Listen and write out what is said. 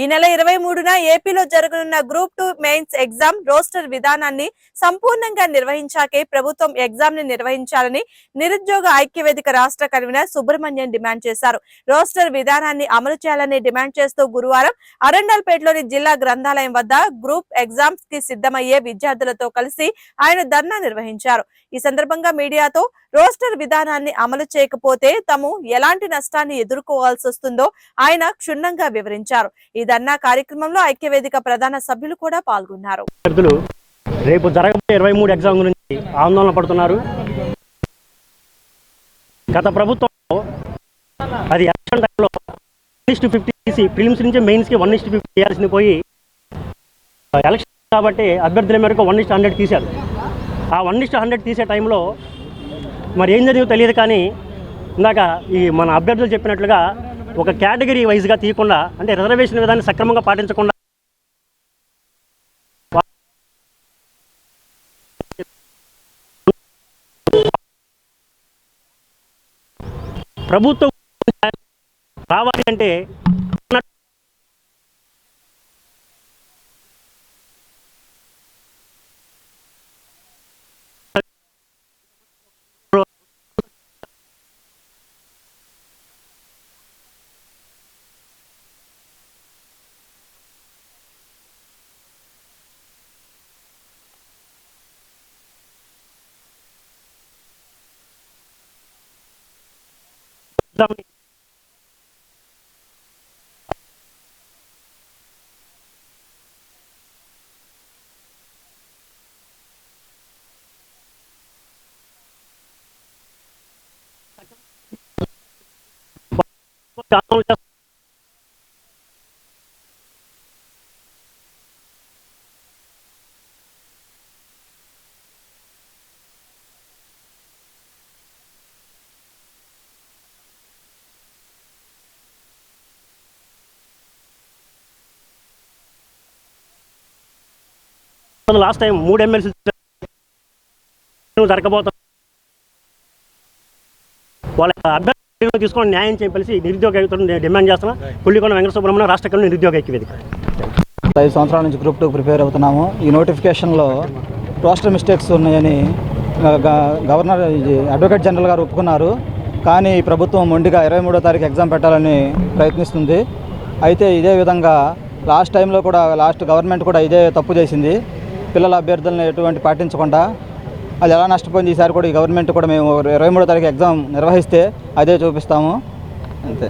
ఈ నెల ఇరవై మూడున ఏపీలో జరగనున్న group two mains exam roster విధానాన్ని సంపూర్ణంగా నిర్వహించాకే ప్రభుత్వం ఎగ్జామ్ని నిర్వహించాలని నిరుద్యోగ ఐక్యవేదిక రాష్ట్ర కన్వీనర్ సుబ్రహ్మణ్యం డిమాండ్ చేశారు. రోస్టర్ విధానాన్ని అమలు చేయాలని డిమాండ్ చేస్తూ గురువారం అరండల్పేటలోని జిల్లా గ్రంథాలయం వద్ద గ్రూప్ ఎగ్జామ్స్కి సిద్ధమయ్యే విద్యార్థులతో కలిసి ఆయన ధర్నా నిర్వహించారు. ఈ సందర్భంగా మీడియాతో రోస్టర్ విధానాన్ని అమలు చేయకపోతే తాము ఎలాంటి నష్టాన్ని ఎదుర్కోవాల్సి వస్తుందో ఆయన క్షుణ్ణంగా వివరించారు. ఈ ధర్నా కార్యక్రమంలో ఐక్యవేదిక ప్రధాన సభ్యులు కూడా పాల్గొన్నారు. రేపు జరగబోయే ఇరవై మూడు ఎగ్జామ్ గురించి ఆందోళన పడుతున్నారు. గత ప్రభుత్వంలో అది ఎలక్షన్ టైంలో వన్ ఇస్ట్ ఫిఫ్టీ తీసి ప్రిలిమ్స్ నుంచి మెయిన్స్కి వన్ ఇస్ట్ ఫిఫ్టీ చేయాల్సింది పోయి ఎలక్షన్ కాబట్టి అభ్యర్థుల మేరకు వన్ ఇస్ట్ హండ్రెడ్ తీశారు. ఆ వన్ ఇస్ట్ హండ్రెడ్ తీసే టైంలో మరి ఏం జరిగిందో తెలియదు కానీ ఇందాక ఈ మన అభ్యర్థులు చెప్పినట్లుగా ఒక కేటగిరీ వైజ్గా తీయకుండా అంటే రిజర్వేషన్ విధాన్ని సక్రమంగా పాటించకుండా ప్రభుత్వం రావాలి అంటే ఆందోళన లాస్ట్ టైం మూడు ఎమ్మెల్సీ జరగబోతాం వాళ్ళ అభ్యర్థులు తీసుకొని న్యాయం చెప్పేసి నిరుద్యోగ యువతను డిమాండ్ చేస్తున్నా. పుల్లికొండ వెంకట సుబ్రహ్మణ్యం రాష్ట్ర కమిటీ నిరుద్యోగ ఐక్య వేదిక. ఐదు సంవత్సరాల నుంచి గ్రూప్ టూ ప్రిపేర్ అవుతున్నాము. ఈ నోటిఫికేషన్లో రోస్టర్ మిస్టేక్స్ ఉన్నాయని గ- గవర్నర్ అడ్వకేట్ జనరల్ గారు ఒప్పుకున్నారు. కానీ ప్రభుత్వం మొండిగా ఇరవై మూడో తారీఖు ఎగ్జామ్ పెట్టాలని ప్రయత్నిస్తుంది. అయితే ఇదే విధంగా లాస్ట్ టైంలో కూడా లాస్ట్ గవర్నమెంట్ కూడా ఇదే తప్పు చేసింది. పిల్లల అభ్యర్థులను ఎటువంటి పాటించకుండా అది ఎలా నష్టపోయింది ఈసారి కూడా ఈ గవర్నమెంట్ కూడా మేము ఇరవై మూడో తారీఖు ఎగ్జామ్ నిర్వహిస్తే అదే చూపిస్తాము. అంతే.